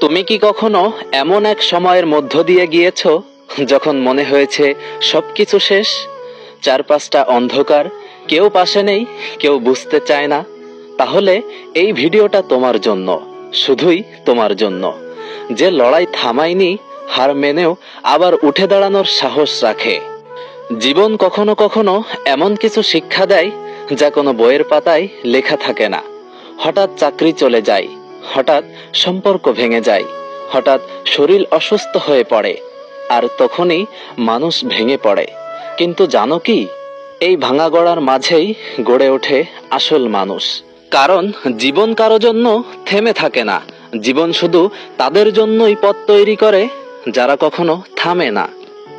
তুমি কি কখনো এমন এক সময়ের মধ্য দিয়ে গিয়েছ যখন মনে হয়েছে সবকিছু শেষ? চারপাশটা অন্ধকার, কেউ পাশে নেই, কেউ বুঝতে চায় না। তাহলে এই ভিডিওটা তোমার জন্য, শুধুই তোমার জন্য। যে লড়াই থামায়নি, হার মেনেও আবার উঠে দাঁড়ানোর সাহস রাখে। জীবন কখনো কখনো এমন কিছু শিক্ষা দেয় যা কোনো বইয়ের পাতায় লেখা থাকে না। হঠাৎ চাকরি চলে যায় হঠাৎ সম্পর্ক ভেঙে যায়, হঠাৎ শরীর অসুস্থ হয়ে পড়ে, আর তখনই মানুষ ভেঙে পড়ে। কিন্তু জানো কি? এই ভাঙা গড়ার মাঝেই গড়ে ওঠে আসল মানুষ। কারণ জীবন কারও জন্য থেমে থাকে না, জীবন শুধু তাদের জন্যই পথ তৈরি করে, যারা কখনো থামে না।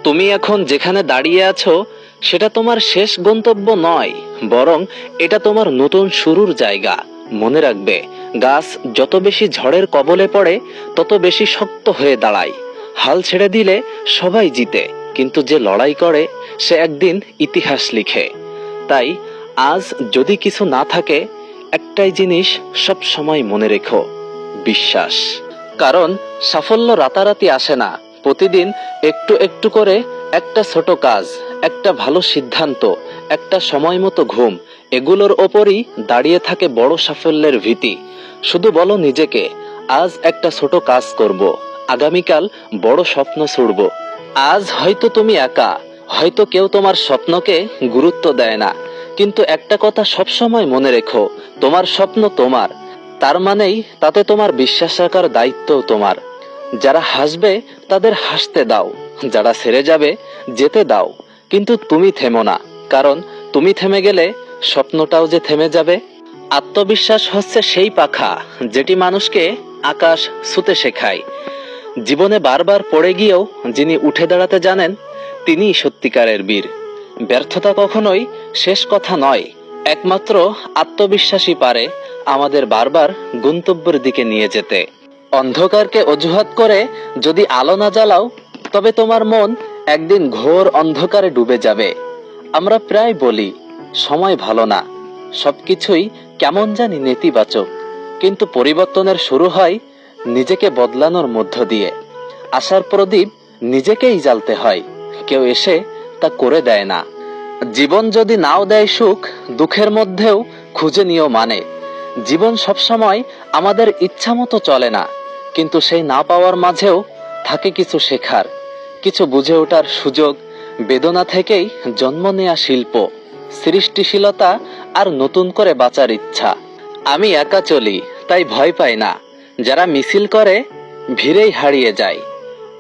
তুমি এখন যেখানে দাঁড়িয়ে আছো, সেটা তোমার শেষ গন্তব্য নয়, বরং এটা তোমার নতুন শুরুর জায়গা। মনে রাখবে, গাছ যত বেশি ঝড়ের কবলে পড়ে, তত বেশি শক্ত হয়ে দাঁড়ায়। হাল ছেড়ে দিলে সবাই জিতে, কিন্তু যে লড়াই করে, সে একদিন ইতিহাস লিখে। তাই, আজ যদি কিছু না থাকে, একটাই জিনিস সব সময় মনে রেখো, বিশ্বাস। কারণ, সাফল্য রাতারাতি আসে না। প্রতিদিন একটু একটু করে একটা ছোট কাজ, একটা ভালো সিদ্ধান্ত একটা সময় মতো ঘুম, এগুলোর ওপরই দাঁড়িয়ে থাকে বড় সাফল্যের ভীতি। শুধু বলো নিজেকে, আজ একটা ছোট কাজ করব, আগামীকাল বড় স্বপ্ন ছুড়ব। আজ হয়তো তুমি একা, হয়তো কেউ তোমার স্বপ্নকে গুরুত্ব দেয় না। কিন্তু একটা কথা সবসময় মনে রেখো, তোমার স্বপ্ন তোমার, তার মানেই তাতে তোমার বিশ্বাস রাখার দায়িত্বও তোমার। যারা হাসবে, তাদের হাসতে দাও, যারা ছেড়ে যাবে, যেতে দাও, কিন্তু তুমি থেমো না। কারণ তুমি থেমে গেলে স্বপ্নটাও যে থেমে যাবে। আত্মবিশ্বাস হচ্ছে সেই পাখা যেটি মানুষকে আকাশ ছুতে শেখায়। জীবনে বারবার পড়ে গিয়েও যিনি উঠে দাঁড়াতে জানেন তিনি সত্যিকারের বীর। ব্যর্থতা কখনোই শেষ কথা নয়, একমাত্র আত্মবিশ্বাসী পারে আমাদের বারবার গন্তব্যের দিকে নিয়ে যেতে। অন্ধকারকে অজুহাত করে যদি আলো না জ্বালাও, তবে তোমার মন একদিন ঘোর অন্ধকারে ডুবে যাবে। আমরা প্রায় বলি, সময় ভালো না। সবকিছুই কেমন জানি নেতিবাচক। কিন্তু পরিবর্তনের শুরু হয় নিজেকে বদলানোর মধ্য দিয়ে। আশার প্রদীপ নিজেকেই জ্বালতে হয়। কেউ এসে তা করে দেয় না। জীবন যদি নাও দেয় সুখ, দুঃখের মধ্যেও খুঁজে নিও মানে। জীবন সবসময় আমাদের ইচ্ছা মতো চলে না। কিন্তু সেই না পাওয়ার মাঝেও থাকে কিছু শেখার, কিছু বুঝে ওঠার সুযোগ বেদনা থেকেই জন্ম নেয়া শিল্প, সৃষ্টিশীলতা আর নতুন করে বাঁচার ইচ্ছা। আমি একা চলি, তাই ভয় পাই না। যারা মিছিল করে, ভিড়েই হারিয়ে যায়।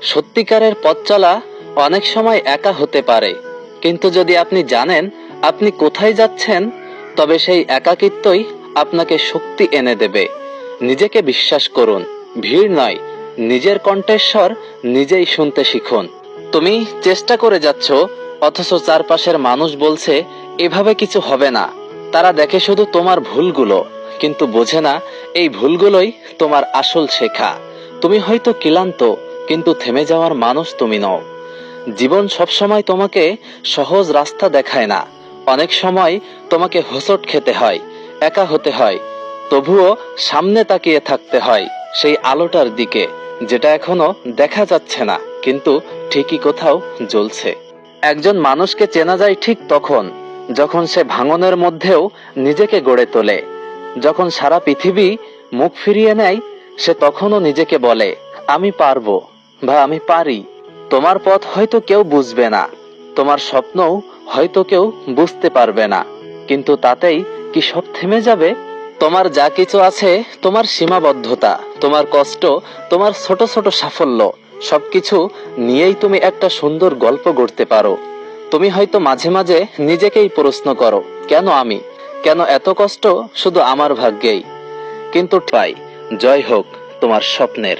সত্যিকারের পথ চলা অনেক সময় একা হতে পারে। কিন্তু যদি আপনি জানেন আপনি কোথায় যাচ্ছেন, তবে সেই একাকিত্বই আপনাকে শক্তি এনে দেবে। নিজেকে বিশ্বাস করুন, ভিড় নয়, নিজের কণ্ঠেশ্বর নিজেই শুনতে শিখুন। তুমি চেষ্টা করে যাচ্ছ, অথচ চারপাশের মানুষ বলছে, এভাবে কিছু হবে না। তারা দেখে শুধু তোমার ভুলগুলো, কিন্তু বোঝে না, এই ভুলগুলোই তোমার আসল শেখা। তুমি হয়তো ক্লান্ত, কিন্তু থেমে যাওয়ার মানুষ তুমি নও। জীবন সবসময় তোমাকে সহজ রাস্তা দেখায় না। অনেক সময় তোমাকে হোঁচট খেতে হয়, একা হতে হয়। তবুও সামনে তাকিয়ে থাকতে হয় সেই আলোটার দিকে, যেটা এখনও দেখা যাচ্ছে না। কিন্তু ঠিকই কোথাও জ্বলছে। একজন মানুষকে চেনা যায় ঠিক তখন, যখন সে ভাঙনের মধ্যেও নিজেকে গড়ে তোলে। যখন সারা পৃথিবী মুখ ফিরিয়ে নেয়, সে তখনও নিজেকে বলে, আমি পারব বা আমি পারি। তোমার পথ হয়তো কেউ বুঝবে না। তোমার স্বপ্নও হয়তো কেউ বুঝতে পারবে না। কিন্তু তাতেই কি সব থেমে যাবে? তোমার যা কিছু আছে তোমার সীমাবদ্ধতা, তোমার কষ্ট, তোমার ছোট ছোট সাফল্য সবকিছু নিয়েই তুমি একটা সুন্দর গল্প গড়তে পারো। তুমি হয়তো মাঝে মাঝে নিজেকেই প্রশ্ন করো, কেন আমি? কেন এত কষ্ট? শুধু আমার ভাগ্যেই। কিন্তু পাই জয় হোক তোমার স্বপ্নের।